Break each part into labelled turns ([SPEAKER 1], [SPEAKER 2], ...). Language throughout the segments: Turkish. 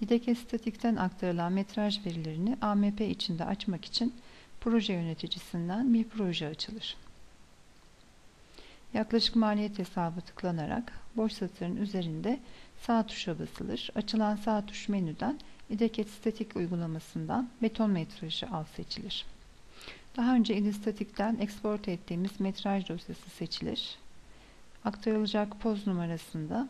[SPEAKER 1] İDEK statikten aktarılan metraj verilerini AMP içinde açmak için proje yöneticisinden bir proje açılır. Yaklaşık maliyet hesabı tıklanarak boş satırın üzerinde sağ tuşa basılır. Açılan sağ tuş menüden İDEK statik uygulamasından beton metrajı al seçilir. Daha önce İDEStatik'ten export ettiğimiz metraj dosyası seçilir. Aktarılacak poz numarasında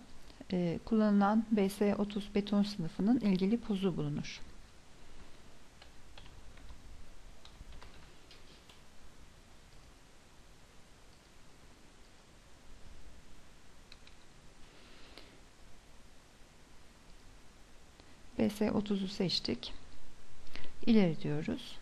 [SPEAKER 1] e, kullanılan BS30 beton sınıfının ilgili pozu bulunur. BS30'u seçtik. İleri diyoruz.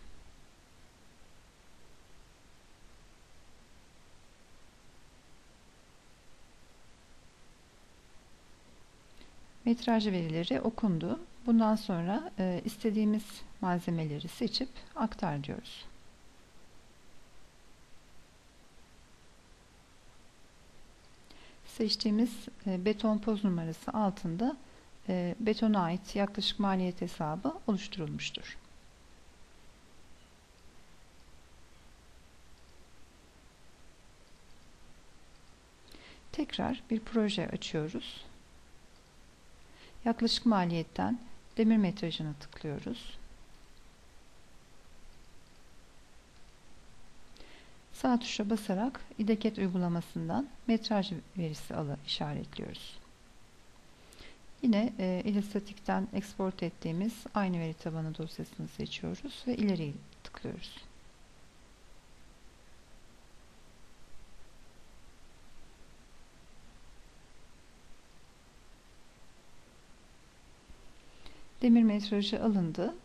[SPEAKER 1] Metraj verileri okundu. Bundan sonra e, istediğimiz malzemeleri seçip aktar diyoruz. Seçtiğimiz e, beton poz numarası altında e, betona ait yaklaşık maliyet hesabı oluşturulmuştur. Tekrar bir proje açıyoruz. Yaklaşık maliyetten demir metrajını tıklıyoruz. Sağ tuşa basarak ideket uygulamasından metraj verisi alı işaretliyoruz. Yine e, İLİStatik'ten export ettiğimiz aynı veri tabanı dosyasını seçiyoruz ve ileri tıklıyoruz. Demir metrajı alındı.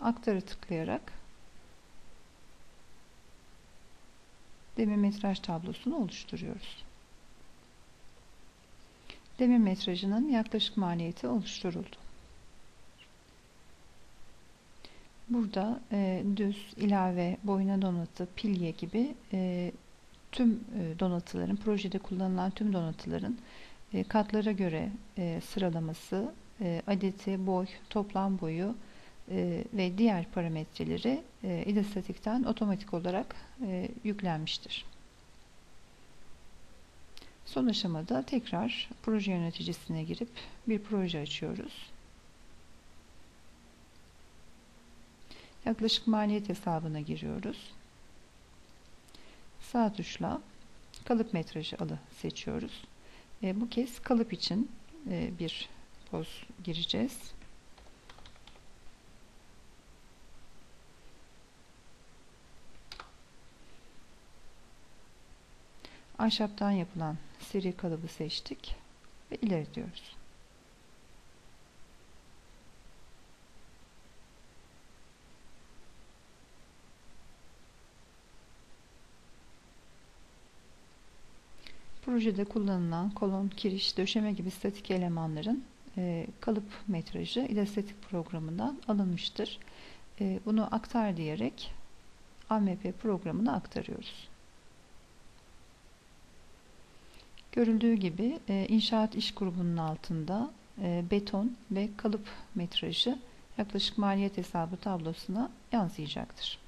[SPEAKER 1] Aktarı tıklayarak demir metraj tablosunu oluşturuyoruz. Demir metrajının yaklaşık maliyeti oluşturuldu. Burada e, düz, ilave, boyuna donatı, pilye gibi e, tüm e, donatıların, projede kullanılan tüm donatıların e, katlara göre e, sıralaması adeti, boy, toplam boyu e, ve diğer parametreleri e, İDEStatik'ten otomatik olarak e, yüklenmiştir. Son aşamada tekrar proje yöneticisine girip bir proje açıyoruz. Yaklaşık maliyet hesabına giriyoruz. Sağ tuşla kalıp metrajı alı seçiyoruz. E, bu kez kalıp için e, bir poz gireceğiz. Ahşaptan yapılan seri kalıbı seçtik ve ileri diyoruz. Projede kullanılan kolon, kiriş, döşeme gibi statik elemanların e, kalıp metrajı İLESTETIK programından alınmıştır. E, bunu aktar diyerek AMP programına aktarıyoruz. Görüldüğü gibi e, inşaat iş grubunun altında e, beton ve kalıp metrajı yaklaşık maliyet hesabı tablosuna yansıyacaktır.